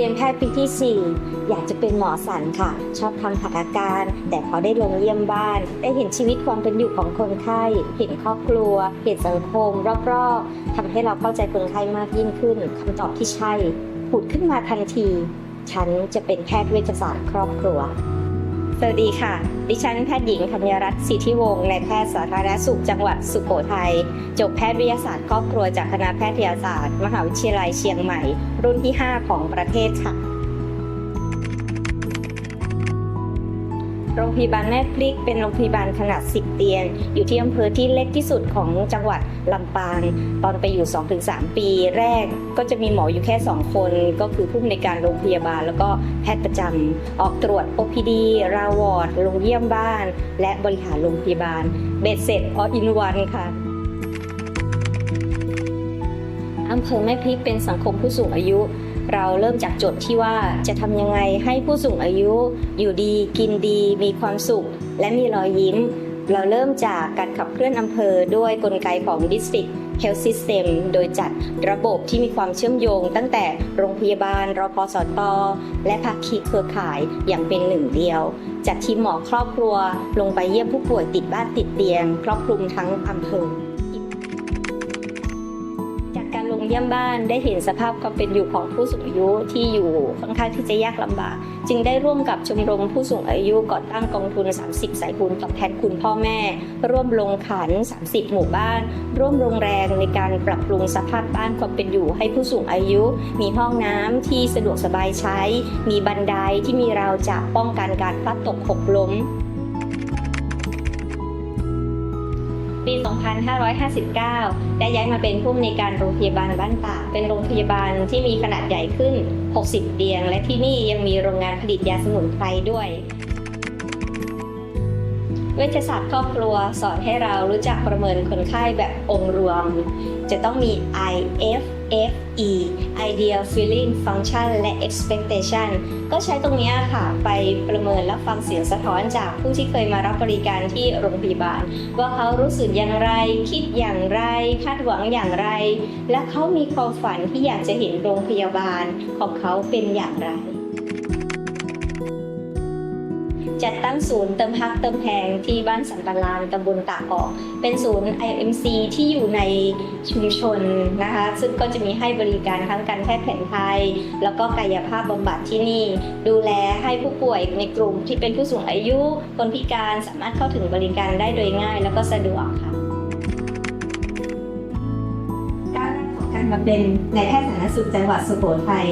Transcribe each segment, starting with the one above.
เรียนแพทย์ปีที่ 4 อยากจะเป็นหมอสันค่ะ ชอบทำผักอาการ แต่พอได้ลงเยี่ยมบ้าน ได้เห็นชีวิตความเป็นอยู่ของคนไข้ เห็นครอบครัว เห็นสังคม รอบๆทำให้เราเข้าใจคนไข้มากยิ่งขึ้นคำตอบที่ใช่ผุดขึ้นมาทันที ฉันจะเป็นแพทย์เวชศาสตร์ครอบครัวสวัสดีค่ะ ดิฉันแพทย์หญิงธัญรัตน์สิทธิวงศ์นายแพทย์สาธารณสุขจังหวัดสุโขทัย จบแพทย์วิทยาศาสตร์ครอบครัวจากคณะแพทยศาสตร์ มหาวิทยาลัยเชียงใหม่ รุ่นที่ 5 ของประเทศค่ะ โรงพยาบาลแม่พลิกเป็นโรงพยาบาลขนาด 10 เตียง อยู่ที่อำเภอที่เล็กที่สุดของจังหวัดลำปาง ตอนไปอยู่ 2-3 ปีแรกก็จะมีหมออยู่แค่ 2 คน ก็คือผู้อำนวยการโรงพยาบาล แล้วก็แพทย์ประจำออกตรวจ OPD ราวอร์ดลงเยี่ยมบ้าน และบริหารโรงพยาบาลเบ็ดเสร็จออินวันค่ะ อำเภอแม่พริกเป็นสังคมผู้สูงอายุ เราเริ่มจากโจทย์ที่ว่าจะทำยังไงให้ผู้สูงอายุ อยู่ดีกินดี มีความสุข และมีรอยยิ้ม เราเริ่มจากการขับเคลื่อนอำเภอด้วยกลไกของ District Health System โดยจัดระบบที่มีความเชื่อมโยง ตั้งแต่โรงพยาบาล รพสต และภาคีเครือข่ายอย่างเป็นหนึ่งเดียว จัดทีมหมอครอบครัวลงไปเยี่ยมผู้ป่วยติดบ้านติดเตียง ครอบคลุมทั้งอำเภอ เยี่ยมบ้านได้เห็นสภาพความเป็นอยู่ของผู้สูงอายุที่อยู่ค่อนข้างที่จะยากลำบาก จึงได้ร่วมกับชมรมผู้สูงอายุก่อตั้งกองทุน 30 สายบุญตอบแทนคุณพ่อแม่ ร่วมลงขัน 30 หมู่บ้าน ร่วมลงแรงในการปรับปรุงสภาพบ้านความเป็นอยู่ให้ผู้สูงอายุ มีห้องน้ำที่สะดวกสบายใช้ มีบันไดที่มีราวจับป้องกันการพลัดตกหกล้ม 2559 ได้ย้ายมาเป็นผู้อำนวยการโรงพยาบาลบ้านตาเป็นโรงพยาบาลที่มีขนาดใหญ่ขึ้น 60 เตียง และที่นี่ยังมีโรงงานผลิตยาสมุนไพรด้วยเวชศาสตร์ครอบครัวสอนให้เรารู้จักประเมินคนไข้แบบองค์รวม จะต้องมี IF F,E, Ideal Feeling Function และ Expectation ก็ใช้ตรงนี้ค่ะ ไปประเมินและฟังเสียงสะท้อนจากผู้ที่เคยมารับบริการที่โรงพยาบาล ว่าเขารู้สึกอย่างไร คิดอย่างไร คาดหวังอย่างไร และเขามีความฝันที่อยากจะเห็นโรงพยาบาลของเขาเป็นอย่างไร จัดตั้งศูนย์เติมฮักเติมแพงที่บ้านสันตลานตำบลตากออกเป็นศูนย์ IMC ที่อยู่ในชุมชนนะคะ ซึ่งก็จะมีให้บริการทั้งการแพทย์แผนไทย แล้วก็กายภาพบำบัดที่นี่ ดูแลให้ผู้ป่วยในกลุ่มที่เป็นผู้สูงอายุ คนพิการสามารถเข้าถึงบริการได้โดยง่าย แล้วก็สะดวกค่ะการของการมาเป็นนายแพทย์สาธารณสุขจังหวัดสุโขทัย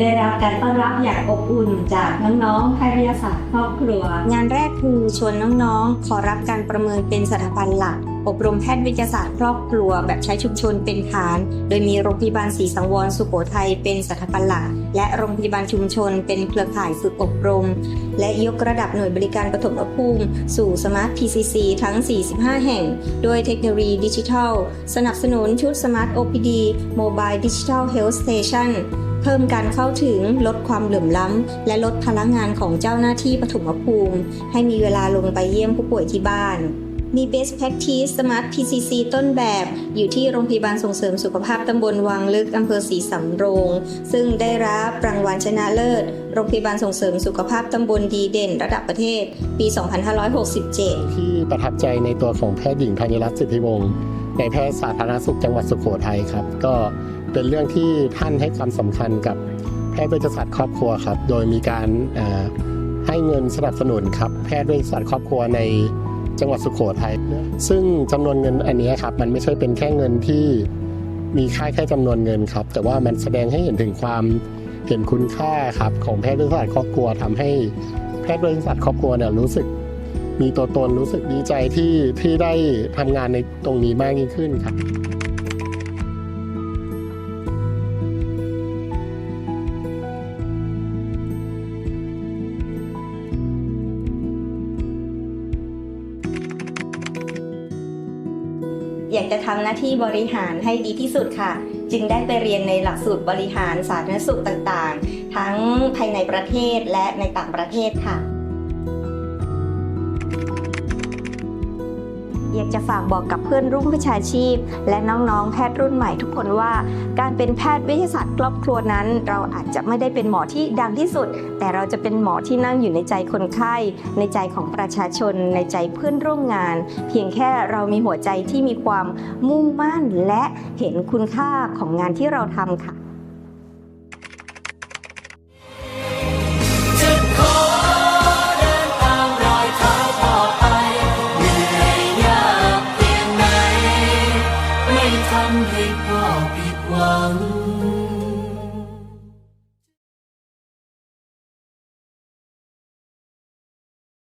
ได้รับการต้อนรับอย่างอบอุ่นจากน้องๆแพทย์วิทยาศาสตร์ครอบครัว งานแรกคือชวนน้องๆ ขอรับการประเมินเป็นสถาบันหลัก อบรมแพทย์วิทยาศาสตร์ครอบครัว แบบใช้ชุมชนเป็นฐาน โดยมีโรงพยาบาลศรีสังวรสุโขทัยเป็นสถาบันหลัก และโรงพยาบาลชุมชน เป็นเครือข่ายฝึกอบรม และยกระดับหน่วยบริการปฐมภูมิ สู่สมาร์ท PCC ทั้ง 45 แห่ง โดยเทคโนโลยีดิจิทัล สนับสนุนชุด Smart OPD Mobile Digital Health Station เพิ่มการเข้าถึงลดความเหลื่อมล้ำ และลดพลังงานของเจ้าหน้าที่ปฐมภูมิ ให้มีเวลาลงไปเยี่ยมผู้ป่วยที่บ้านมี Best Practice Smart PCC ต้นแบบ อยู่ที่โรงพยาบาลส่งเสริมสุขภาพตำบลวังลึกอำเภอศรีสำโรง ซึ่งได้รับรางวัลชนะเลิศ โรงพยาบาลส่งเสริมสุขภาพตำบลดีเด่น ระดับประเทศ ปี 2567 ที่ประทับใจในตัวของแพทย์หญิงธัญรัตน์สิทธิวงศ์ในแพทย์สาธารณสุขจังหวัดสุโขทัยครับ ก็ เป็นเรื่องที่ท่านให้ความสำคัญกับแพทย์เวชศาสตร์ครอบครัวครับ โดยมีการให้เงินสนับสนุนครับแพทย์เวชศาสตร์ครอบครัวในจังหวัดสุโขทัย ซึ่งจำนวนเงินอันนี้ครับมันไม่ใช่เป็นแค่เงินที่มีค่าแค่จำนวนเงินครับ แต่ว่ามันแสดงให้เห็นถึงความเห็นคุณค่าครับของแพทย์เวชศาสตร์ครอบครัวทำให้แพทย์เวชศาสตร์ครอบครัวเนี่ยรู้สึกมีตัวตนรู้สึกดีใจที่ที่ได้ทำงานในตรงนี้มากยิ่งขึ้นครับากจะทำหน้าที่บริหารให้ดีที่สุดค่ะ จึงได้ไปเรียนในหลักสูตรบริหารสาธารณสุขต่างๆ ทั้งภายในประเทศและในต่างประเทศค่ะ อยากจะฝากบอกกับเพื่อนรุ่นวิชาชีพ และน้องๆ แพทย์รุ่นใหม่ทุกคนว่า การเป็นแพทย์วิทยาศาสตร์ครอบครัวนั้น เราอาจจะไม่ได้เป็นหมอที่ดังที่สุด แต่เราจะเป็นหมอที่นั่งอยู่ในใจคนไข้ ในใจของประชาชน ในใจเพื่อนร่วมงาน เพียงแค่เรามีหัวใจที่มีความมุ่งมั่นและเห็นคุณค่าของงานที่เราทำค่ะจะ ทำให้พ่อผิดหวัง